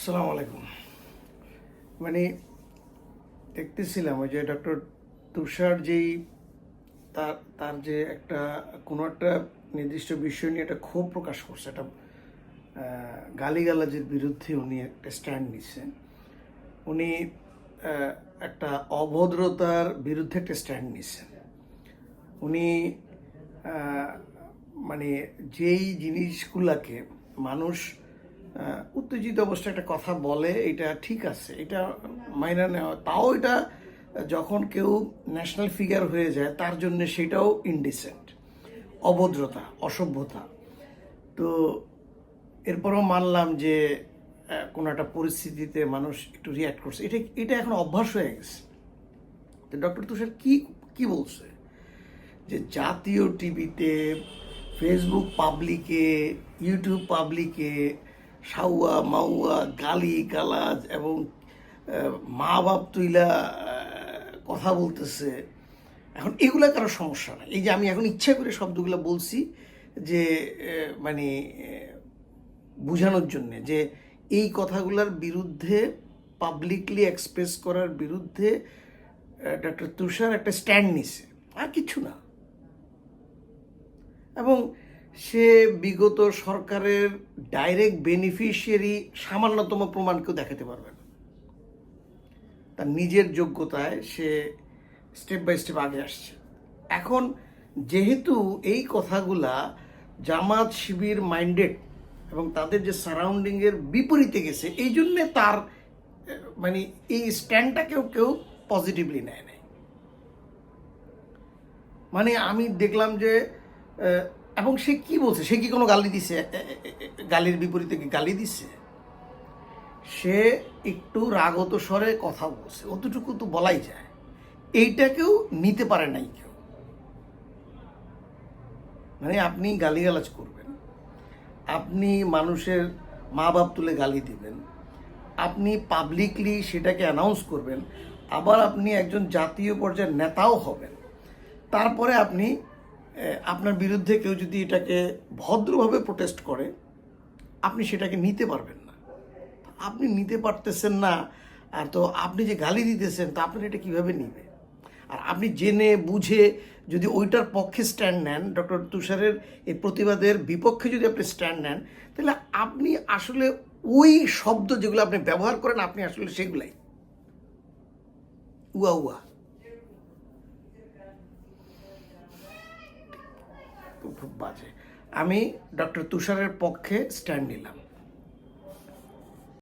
আসসালামু আলাইকুম। মানে দেখতেছিলাম ওই যে ডক্টর তুষার যেই তার তার যে একটা কোনো একটা নির্দিষ্ট বিষয় নিয়ে একটা ক্ষোভ প্রকাশ করছে, একটা গালিগালাজের বিরুদ্ধে উনি একটা স্ট্যান্ড নিচ্ছেন উনি একটা অভদ্রতার বিরুদ্ধে একটা স্ট্যান্ড নিচ্ছেন উনি মানে যেই জিনিসগুলাকে মানুষ উত্তেজিত অবস্থায় একটা কথা বলে, এটা ঠিক আছে। এটা মাইনা নেওয়া, তাও এটা যখন কেউ ন্যাশনাল ফিগার হয়ে যায়, তার জন্য সেটাও ইনডিসেন্ট অভদ্রতা, অসভ্যতা। তো এরপরও মানলাম যে কোনো একটা পরিস্থিতিতে মানুষ একটু রিয়াক্ট করছে। এটা এটা এখন অভ্যাস হয়ে গেছে। তো ডক্টর তুষার কি কি বলছে? যে জাতীয় টিভিতে ফেসবুক পাবলিকে ইউটিউব পাবলিকে সাউয়া মাউয়া গালি, গালাজ এবং মা বাপ তুইলা কথা বলতেছে। এখন এগুলা কারও সমস্যা না এই যে আমি এখন ইচ্ছা করে শব্দগুলো বলছি যে মানে বোঝানোর জন্য যে, এই কথাগুলোর বিরুদ্ধে পাবলিকলি এক্সপ্রেস করার বিরুদ্ধে ডক্টর তুষার একটা স্ট্যান্ড নিছে। আর কিছু না। এবং সে বিগত সরকারের ডাইরেক্ট বেনিফিশিয়ারি সামান্যতম প্রমাণ কেউ দেখাতে পারবে না। তার নিজের যোগ্যতায় সে স্টেপ বাই স্টেপ আগে আসছে। এখন যেহেতু এই কথাগুলা জামাত শিবির মাইন্ডেড এবং তাদের যে সারাউন্ডিংয়ের বিপরীতে গেছে, এই জন্যে তার মানে এই স্ট্যান্ডটাকেও কেউ পজিটিভলি নেয় নাই। মানে আমি দেখলাম যে এবং সে কি বলছে? সে কি কোনো গালি দিছে? গালির বিপরীতে কি গালি দিছে? সে একটু রাগত স্বরে কথা বলছে। অতটুকু তো বলাই যায়। এইটাকেও নিতে পারে নাই কেউ। মানে আপনি গালিগালাজ করবেন। আপনি মানুষের মা বাপ তুলে গালি দিবেন। আপনি পাবলিকলি সেটাকে অ্যানাউন্স করবেন। আবার আপনি একজন জাতীয় পর্যায়ের নেতাও হবেন। তারপরে আপনি আপনার বিরুদ্ধে কেউ যদি এটাকে ভদ্রভাবে প্রোটেস্ট করে, আপনি সেটাকে নিতে পারবেন না। আপনি নিতে পারতেছেন না, আর তো আপনি যে গালি দিতেছেন, তা আপনার এটা কীভাবে নিবে? আর আপনি জেনে বুঝে যদি ওইটার পক্ষে স্ট্যান্ড নেন, ডক্টর তুষারের এই প্রতিবাদের বিপক্ষে যদি আপনি স্ট্যান্ড নেন, তাহলে আপনি আসলে ওই শব্দ যেগুলো আপনি ব্যবহার করেন, আপনি আসলে সেগুলাই। উয়া উয়া। খুব বাজে। আমি ডক্টর তুষারের পক্ষে স্ট্যান্ড নিলাম।